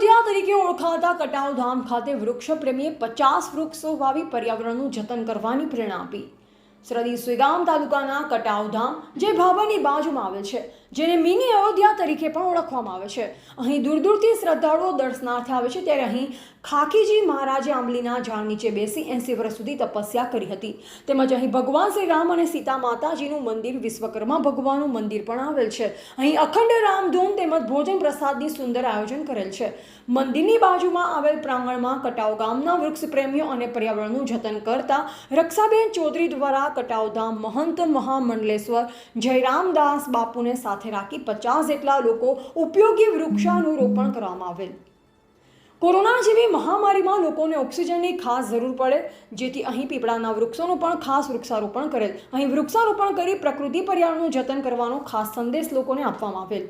અયોધ્યા તરીકે ઓળખાતા કટાવ ધામ ખાતે વૃક્ષ પ્રેમીએ પચાસ વૃક્ષો વાવી પર્યાવરણનું જતન કરવાની પ્રેરણા આપી. સરહદી સુઈગામ તાલુકાના કટાવ ધામ જે ભાવની બાજુમાં આવેલ છે જેને મિની અયોધ્યા તરીકે પણ ઓળખવામાં આવે છે. અહીં દૂર દૂરથી શ્રદ્ધાળુઓ દર્શનાર્થે આવે છે, ત્યારે અહીં ખાકીજી મહારાજે આંબલીના ઝાડ નીચે બેસી એંસી વર્ષ સુધી તપસ્યા કરી હતી. તેમજ અહીં ભગવાન શ્રી રામ અને સીતા માતાજીનું મંદિર વિશ્વકર્મા ભગવાનનું મંદિર પણ આવેલ છે. અહીં અખંડ રામધૂન તેમજ ભોજન પ્રસાદની સુંદર આયોજન કરેલ છે. મંદિરની બાજુમાં આવેલ પ્રાંગણમાં કટાવ ગામના વૃક્ષ પ્રેમીઓ અને પર્યાવરણનું જતન કરતા રક્ષાબેન ચૌધરી દ્વારા કટાવધામ મહંત મહામંડલેશ્વર જયરામદાસ બાપુને સાથે રાખી પચાસ જેટલા લોકો ઉપયોગી વૃક્ષાનું રોપણ કરવામાં આવેલ. કોરોના જેવી મહામારીમાં લોકોને ઓક્સિજનની ખાસ જરૂર પડે, જેથી અહીં પીપળાના વૃક્ષોનું પણ ખાસ વૃક્ષારોપણ કરેલ. અહીં વૃક્ષારોપણ કરી પ્રકૃતિ પર્યાવરણનું જતન કરવાનો ખાસ સંદેશ લોકોને આપવામાં આવેલ.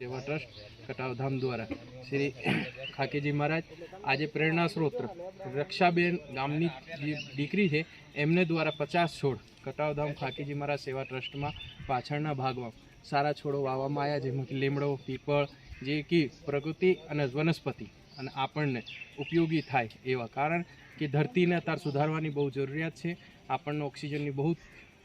સેવા ટ્રસ્ટ કટાવધામ દ્વારા. શ્રી ખાકીજી મહારાજ, આજે પ્રેરણા સ્ત્રોત રક્ષાબેન ગામની જે દીકરી છે, એમને દ્વારા પચાસ છોડ કટાવધામ ખાકીજી મહારાજ સેવા ટ્રસ્ટમાં પાછળના ભાગમાં સારા છોડો વાવવામાં આવ્યા જેમાં કે લીમડો, પીપળ, જે કે પ્રકૃતિ અને વનસ્પતિ અને આપણને ઉપયોગી થાય એવા. કારણ કે ધરતીને અત્યારે સુધારવાની બહુ જરૂરિયાત છે. આપણને ઓક્સિજનની બહુ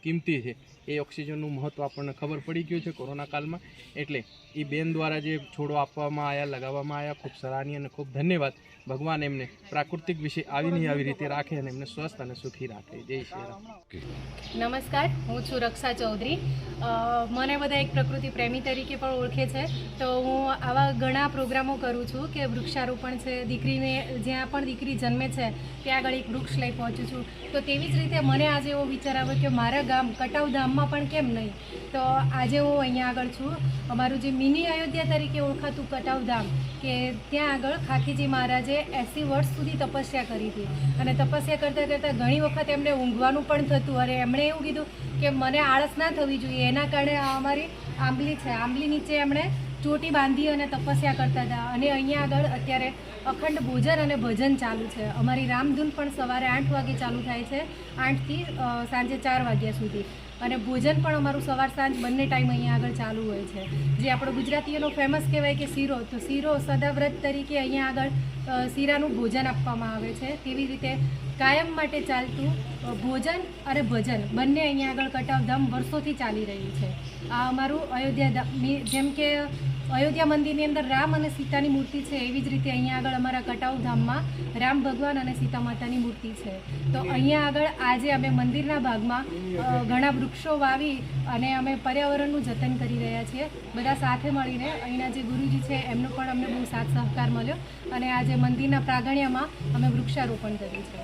કિંમતી છે. એ ઓક્સિજનનું મહત્ત્વ આપણને ખબર પડી ગયું છે કોરોના કાળમાં. એટલે એ બેન દ્વારા જે છોડો આપવામાં આવ્યા લગાવવામાં આવ્યા ખૂબ સરાહનીય અને ખૂબ ધન્યવાદ. ભગવાન એમને પ્રાકૃતિક વિશે આવી નહીં આવી રીતે રાખે અને એમને સ્વસ્થ અને સુખી રાખે. જય શ્રી રામ. નમસ્કાર, હું છું રક્ષા ચૌધરી. મને બધા એક પ્રકૃતિ પ્રેમી તરીકે પણ ઓળખે છે. તો હું આવા ઘણા પ્રોગ્રામો કરું છું કે વૃક્ષારોપણ છે, દીકરીને જ્યાં પણ દીકરી જન્મે છે, ત્યાં આગળ એક વૃક્ષ લઈ પહોંચું છું. તો તેવી જ રીતે મને આજે એવો વિચાર આવ્યો કે મારા ગામ, કટાવ ધામમાં પણ કેમ નહીં? તો આજે હું અહીંયા આગળ છું. અમારું જે મિની અયોધ્યા તરીકે ઓળખાતું કટાવ ધામ, કે ત્યાં આગળ ખાખીજી મહારાજે એંસી વર્ષ સુધી તપસ્યા કરી હતી. અને તપસ્યા કરતાં કરતાં ઘણી વખત એમને ઊંઘવાનું પણ થતું. અને એમણે એવું કીધું કે મને આળસ ના થવી જોઈએ એના કારણે અમારી આંબલી છે. આંબલી નીચે એમણે ચોટી બાંધી અને તપસ્યા કરતા હતા. અને અહીંયા આગળ અત્યારે અખંડ ભોજન અને ભજન ચાલુ છે. અમારી રામધૂન પણ સવારે આઠ વાગે ચાલુ થાય છે. આઠથી સાંજે ચાર વાગ્યા સુધી. અને ભોજન પણ અમારું સવાર સાંજ બંને ટાઈમ અહીંયા આગળ ચાલુ હોય છે. જે આપણો ગુજરાતીઓનો ફેમસ કહેવાય કે શીરો. તો શીરો સદાવ્રત તરીકે અહીંયા આગળ શીરાનું ભોજન આપવામાં આવે છે. તેવી રીતે કાયમ માટે ચાલતું ભોજન અને ભજન બંને અહીંયા આગળ કટાવ ધમ વર્ષોથી ચાલી રહ્યું છે. આ અમારું અયોધ્યા જેમ કે અયોધ્યા મંદિરની અંદર રામ અને સીતાની મૂર્તિ છે. એવી જ રીતે અહીંયા આગળ અમારા કટાવ ધામમાં રામ ભગવાન અને સીતા માતાની મૂર્તિ છે. તો અહીંયા આગળ આજે અમે મંદિરના ભાગમાં ઘણા વૃક્ષો વાવી અને અમે પર્યાવરણનું જતન કરી રહ્યા છીએ. બધા સાથે મળીને અહીંના જે ગુરુજી છે, એમનો પણ અમને બહુ સાથ સહકાર મળ્યો અને આજે મંદિરના પ્રાગણ્યમાં અમે વૃક્ષારોપણ કર્યું છે.